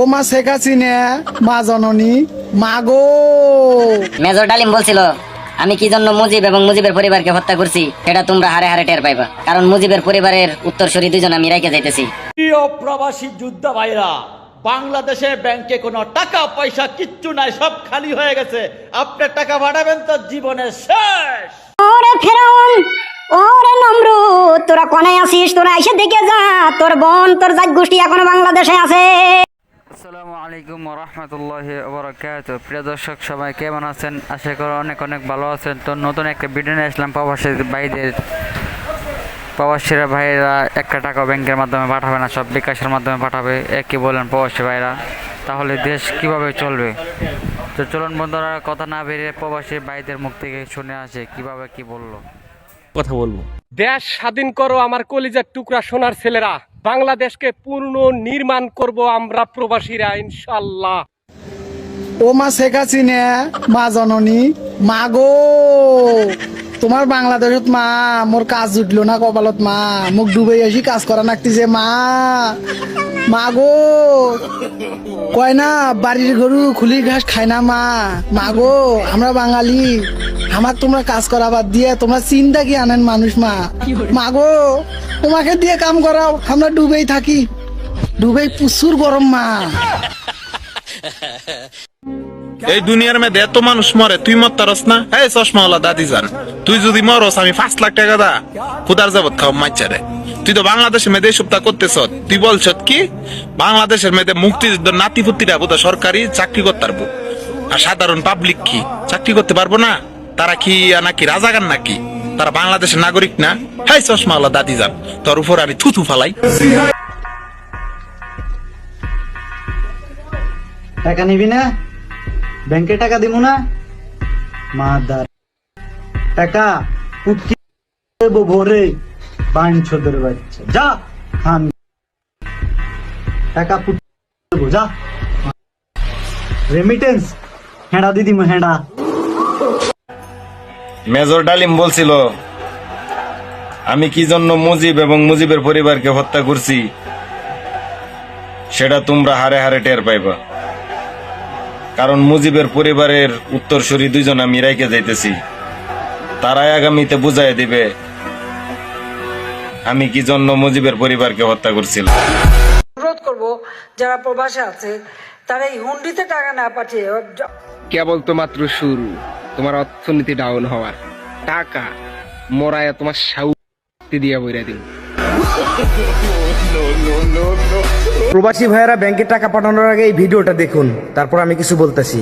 ও মা শেখ হাসিনা মা জননী মা গো। মেজর ডালিম বলছিল আমি কি জন্য মুজিব এবং মুজিবের পরিবারকে হত্যা করছি সেটা তোমরা হারে হারে টের পাইবা। কারণ মুজিবের পরিবারের উত্তরসূরি দুজন আমি রেখে যাইতেছি। প্রিয় প্রবাসী যোদ্ধা ভাইরা বাংলাদেশে ব্যাংকে কোনো টাকা পয়সা কিচ্ছু নাই সব খালি হয়ে গেছে। আপনার টাকা পাঠাবেন তো জীবনের শেষ। ওরে ফেরাউন ওরে নমরুদ তোরা কোনায় আসিস? তোরা এসে দেখে যা তোর বোন তোর জাত গোষ্ঠী এখনও বাংলাদেশে আছে। আসসালামু আলাইকুম রহমতুল্লাহ বরকাত প্রিয় দর্শক, সবাই কেমন আছেন? আশা করি অনেক অনেক ভালো আছেন। তো নতুন একটা ভিডিও নিয়ে আসলাম। প্রবাসী ভাইদের, প্রবাসীরা ভাইরা একটা টাকা ব্যাংকের মাধ্যমে পাঠাবে না, সব বিকাশের মাধ্যমে পাঠাবে। একই বলেন প্রবাসী ভাইরা। তাহলে দেশ কীভাবে চলবে? তো চলুন বন্ধুরা, কথা না বেরিয়ে প্রবাসী ভাইদের মুখ থেকে শুনে আসে, কীভাবে কি বলল। কথা বলব। দেশ স্বাধীন করো আমার কলিজার টুকরা সোনার ছেলেরা। বাংলাদেশকে পূর্ণ নির্মাণ করব আমরা প্রবাসীরা ইনশাল্লাহ ও মা শেখ হাসিনা মা জননী মা গো! তোমার বাংলাদেশত মা মোর কাজ জুটলো না কপালত মা। মোক ডুবে আসি কাজ করা নাকতিছে মা। মা গো! কয় না বাড়ির গরু খুলি ঘাস খায় না মা। মা গো আমরা বাঙালি। আমার তোমরা কাজ করা বাদ দিয়ে তোমরা চিন্তা কি আনেন মানুষ মা? মা গো তোমাকে দিয়ে কাম করাও, আমরা ডুবেই থাকি। ডুবেই প্রচুর গরম মা। এই দুনিয়ার মধ্যে এত মানুষ মরে, তুই মরতারস না? এই চশমাওয়ালা দাদি যান তুই যদি মরস, আমি পাঁচ লাখ টাকা দা। খুদার যাবত খাও মাইচারে তুই তো বাংলাদেশের মেয়েদের এই সপ্তাহ করতেছ, তুই বলছ কি? বাংলাদেশের মেয়েদের মুক্তিযুদ্ধ নাতি পুতিরা বোধ সরকারি চাকরি করতে পারব। আর সাধারণ পাবলিক কি? চাকরি করতে পারব না? তারা কি নাকি রাজাগান নাকি? তারা বাংলাদেশের নাগরিক না? হাই চশমাওয়ালা দাদি যান। তোর উপর আমি থুথু ফালাই। টাকা নিবি না? ব্যাংকে টাকা দিব না? মাদার। টাকা পুটকি দেবো ভোরে, বাঞ্ছদের বাচ্চা। যা, খান। টাকা দেবো, যা। রেমিটেন্স, হেঁড়া দিদি হেঁড়া। মেজর ডালিম বলছিল আমি কি জন্য মুজিব এবং মুজিবের পরিবারকে হত্যা করছি সেটা তোমরা হারে হারে টের পাইবা। কারণ মুজিবের পরিবারের উত্তরসূরি দুইজন আমি রেখে যাইতেছি। তারাই আগামীতে বুঝাই দিবে আমি কি জন্য মুজিবের পরিবারকে হত্যা করছিলাম। অনুরোধ করব যারা প্রবাসে আছে তারা এই হুন্ডিতে টাকা না পাঠিয়ে কেবল তো মাত্র শুরু। তোমার অর্থনীতি ডাউন হওয়ার। টাকা মরায় তোমার সাউ দিয়া বইরা দিন প্রবাসী ভাইয়েরা ব্যাংকে টাকা পাঠানোর আগে এই ভিডিওটা দেখুন তারপর আমি কিছু বলতেছি।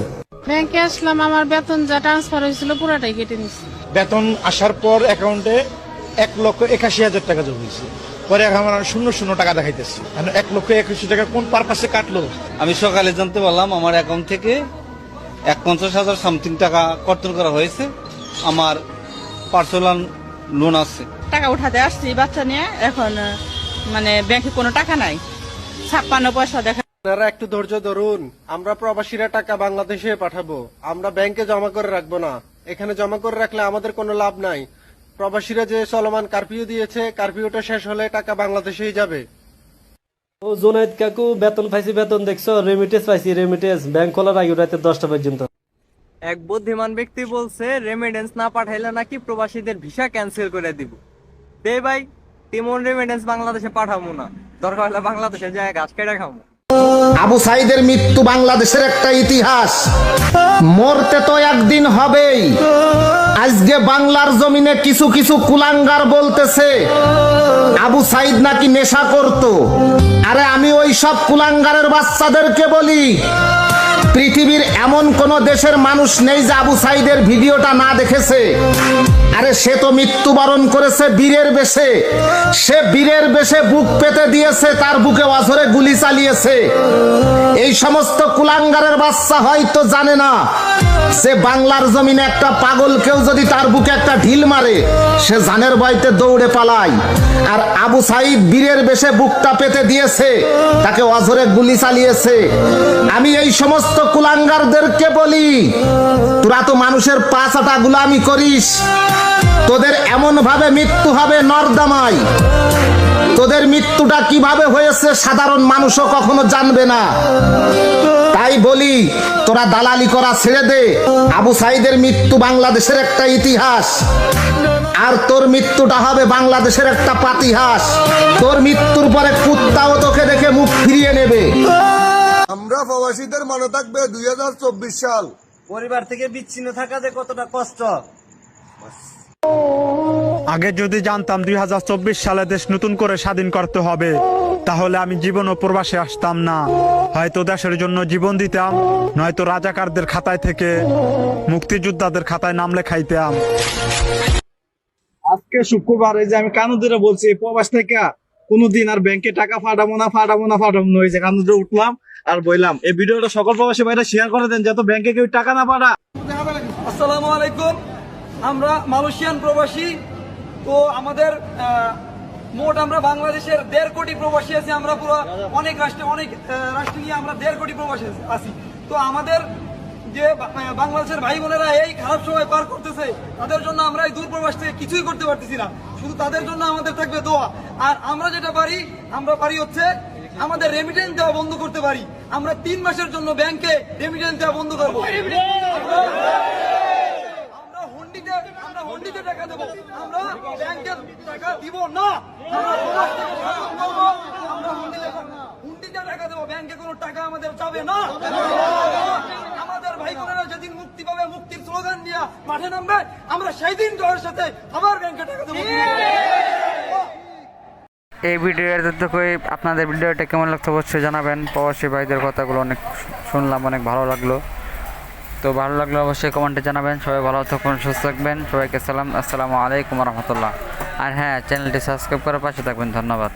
ব্যাংকে আসলাম আমার বেতন যা ট্রান্সফার হয়েছিল পুরাটাই কেটে নিচ্ছে বেতন আসার পর অ্যাকাউন্টে এক লক্ষ একাশি হাজার টাকা জমা হয়েছে। পরে এখন আমার শূন্য শূন্য টাকা দেখাইতেছি। এক লক্ষ একাশি টাকা কোন পারপাসে কাটলো? আমি সকালে জানতে পারলাম আমার অ্যাকাউন্ট থেকে এক পঞ্চাশ হাজার সামথিং টাকা কর্তন করা হয়েছে। আমার পার্সোনাল লোন আছে। টাকা উঠাতে আসছি বাচ্চা নিয়ে। এখন মানে ব্যাংকে কোনো টাকা নাই। ছাপ্পান্ন পয়সা দেখা আপনারা একটু ধৈর্য ধরুন। আমরা প্রবাসীরা টাকা বাংলাদেশে পাঠাবো। আমরা ব্যাংকে জমা করে রাখব না। এখানে জমা করে রাখলে আমাদের কোনো লাভ নাই। প্রবাসীরা যে চলমান কারফিউ দিয়েছে কারফিউটা শেষ হলে টাকা বাংলাদেশেই যাবে। ও জোনাইদ কাকু, বেতন পাইছি বেতন, দেখছ? রেমিটেন্স পাইছি রেমিটেন্স ব্যাংক খোলার আগে রাতে দশটা পর্যন্ত। এক বুদ্ধিমান ব্যক্তি বলছে রেমিডেন্স না পাঠাইলে নাকি প্রবাসীদের ভিসা ক্যান্সেল করে দিব। দে ভাই তেমন রেমিডেন্স বাংলাদেশে পাঠাবো না। দরকার হলে বাংলাদেশে যায় গাছ কেটে খাব আবু সাইদের মৃত্যু বাংলাদেশের একটা ইতিহাস। মরতে তো একদিন হবেই। আজকে বাংলার জমিনে কিছু কিছু কুলাঙ্গার বলতেছে, আবু সাইদ নাকি নেশা করত? আরে আমি ওই সব কুলাঙ্গারের বাচ্চাদেরকে বলি পৃথিবীর এমন কোন দেশের মানুষ নেই যে আবু সাইদের ভিডিওটা না দেখেছে। আরে সে তো মৃত্যুবরণ করেছে বীরের বেশে। সে বীরের বেশে বুক পেতে দিয়েছে, তার বুকে অঝরে গুলি চালিয়েছে। এই সমস্ত কুলাঙ্গারের বাচ্চা হয়তো জানে না সে বাংলার জমিনে একটা পাগল কেউ যদি তার বুকে একটা ঢিল মারে, সে জানের বয়তে দৌড়ে পালায়। আর আবু সাইদ বীরের বেশে বুকটা পেতে দিয়েছে, তাকে অঝরে গুলি চালিয়েছে। আমি এই সমস্ত কুলাঙ্গারদেরকে বলি, তোরা তো মানুষের পাঁচাটা গুলামি করিস। তোদের এমন ভাবে মৃত্যু হবে নর্দামায়। তোদের মৃত্যুটা কীভাবে হয়েছে সাধারণ মানুষও কখনো জানবে না। তাই বলি, তোরা দালালি করা ছেড়ে দে। আবু সাইদের মৃত্যু বাংলাদেশের একটা ইতিহাস। আর তোর মৃত্যুটা হবে বাংলাদেশের একটা পাতিহাস। তোর মৃত্যুর পরে কুত্তাও তোকে দেখে মুখ ফিরিয়ে নেবে। আমরা প্রবাসীদের মনে থাকবে দুই সাল। পরিবার থেকে বিচ্ছিন্ন থাকা যে কতটা কষ্ট। আগে যদি জানতাম দুই সালে দেশ নতুন করে স্বাধীন করতে হবে তাহলে আমি জীবন ও প্রবাসে আসতাম না। হয়তো দেশের জন্য জীবন দিতাম নয়তো রাজাকারদের খাতায় থেকে মুক্তিযোদ্ধাদের খাতায় নাম লেখাইতাম। আজকে শুক্রবার এই যে আমি কানুদিরা বলছি প্রবাস থেকে কোনোদিন আর ব্যাংকে টাকা ফাটাবো না ফাটাবো না ফাটাবো না। যে কানুদে উঠলাম আর বললাম এই ভিডিওটা সকল প্রবাসী ভাইরা শেয়ার করে দেন, যাতে ব্যাংকে কেউ টাকা না পাঠা আসসালামু আলাইকুম। আমরা মালয়েশিয়ান প্রবাসী তো আমাদের মোট আমরা বাংলাদেশের দেড় কোটি প্রবাসী আছি। আমরা পুরো অনেক রাষ্ট্রে অনেক রাষ্ট্রে নিয়ে আমরা দেড় কোটি প্রবাসী আছি। তো আমাদের যে বাংলাদেশের ভাই বোনেরা এই খারাপ সময় পার করতেছে, তাদের জন্য আমরা এই দূরপ্রবাস থেকে কিছুই করতে পারতেছি না। শুধু তাদের জন্য আমাদের থাকবে দোয়া। আর আমরা যেটা পারি, আমরা পারি হচ্ছে আমাদের রেমিটেন্স দেওয়া বন্ধ করতে পারি। আমরা তিন মাসের জন্য ব্যাংকে রেমিটেন্স দেওয়া বন্ধ করব আমরা হুন্ডিতে আমরা হুন্ডিতে টাকা দেবো আমরা ব্যাংকে টাকা দিব না আমরা প্রবাস থেকে শাসন করব, আমরা হুন্ডিতে হুন্ডিতে টাকা দেবো ব্যাংকে কোনো টাকা আমাদের যাবে না আমাদের ভাই বোনেরা যেদিন মুক্তি পাবে মুক্তির স্লোগান নামবে আমরা সেই দিন জয়ের সাথে আবার ব্যাংকে টাকা দেবো এই ভিডিওর থেকে আপনাদের ভিডিওটা কেমন লাগতো অবশ্যই জানাবেন। প্রবাসী ভাইদের কথাগুলো অনেক শুনলাম, অনেক ভালো লাগল। তো ভালো লাগলে অবশ্যই কমেন্টে জানাবেন। সবাই ভালো থাকুন, সুস্থ থাকবেন। সবাইকে সালাম। আসসালামু আলাইকুম রহমতুল্লাহ। আর হ্যাঁ চ্যানেলটি সাবস্ক্রাইব করার পাশে থাকবেন। ধন্যবাদ।